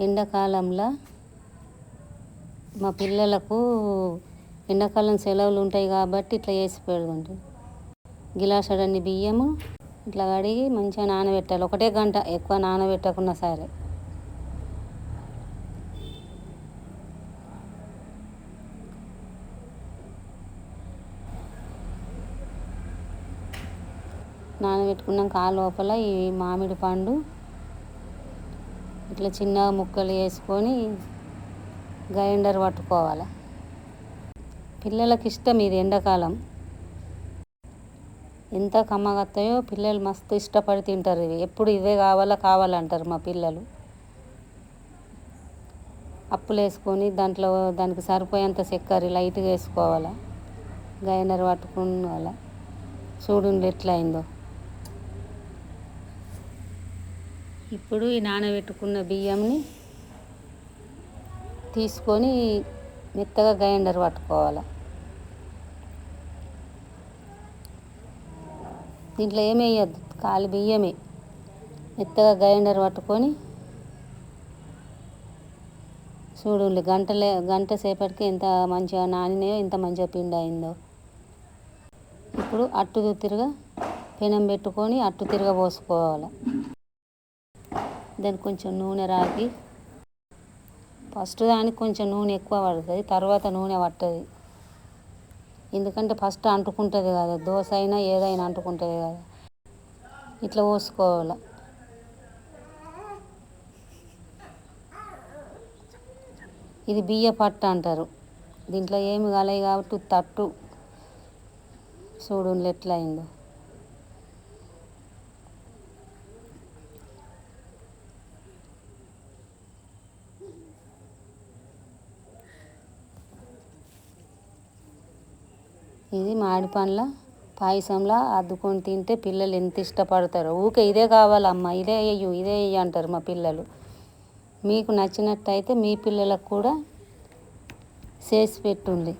ఎండాకాలంలో మా పిల్లలకు ఎండాకాలం సెలవులు ఉంటాయి కాబట్టి ఇట్లా చేసి పెడుతుంటాం గిలాసడన్ని బియ్యము ఇట్లా కడిగి మంచిగా నానబెట్టాలి. ఒకటే గంట ఎక్కువ నానబెట్టకున్నా సరే. నానబెట్టుకున్నాక ఆ లోపల ఈ మామిడి పండు ఇట్లా చిన్నగా ముక్కలు వేసుకొని గ్రైండర్ పట్టుకోవాలి. పిల్లలకి ఇష్టం ఇది ఎండాకాలం. ఎంత కమ్మగత్తాయో పిల్లలు మస్తు ఇష్టపడి తింటారు ఇవి. ఎప్పుడు ఇవే కావాలా కావాలంటారు మా పిల్లలు. అప్పులు వేసుకొని దాంట్లో దానికి సరిపోయేంత చక్కెర లైట్గా వేసుకోవాలి. గ్రైండర్ పట్టుకోవాలి చూడండి ఎట్లా అయిందో ఇప్పుడు ఈ నానబెట్టుకున్న బియ్యంని తీసుకొని మెత్తగా గ్రైండర్ పట్టుకోవాలి. దీంట్లో ఏమి వేయద్దు కాలి బియ్యమే. మెత్తగా గ్రైండర్ పట్టుకొని చూడండి గంటలే గంట సేపటికి ఎంత మంచిగా నానినాయో ఎంత మంచిగా పిండి అయిందో. ఇప్పుడు అట్టు తిరగ పెనం పెట్టుకొని అట్టు తిరగ పోసుకోవాలి. దానికి కొంచెం నూనె రాకి ఫస్ట్ దానికి కొంచెం నూనె ఎక్కువ పడుతుంది తర్వాత నూనె పట్టదు. ఎందుకంటే ఫస్ట్ అంటుకుంటుంది కదా దోశ అయినా ఏదైనా అంటుకుంటుంది కదా. ఇట్లా పోసుకోవాలి. ఇది బియ్య పట్టు అంటారు. దీంట్లో ఏమి కలయి కాబట్టి తట్టు. చూడు ఎట్లా అయిందో ఇది మామిడి పండ్ల పాయసంలా అద్దుకొని తింటే పిల్లలు ఎంత ఇష్టపడతారో. ఊకే ఇదే కావాలమ్మ ఇదే అయ్యు ఇదే వేయి అంటారు మా పిల్లలు. మీకు నచ్చినట్టయితే మీ పిల్లలకు కూడా చేసి పెట్టుండి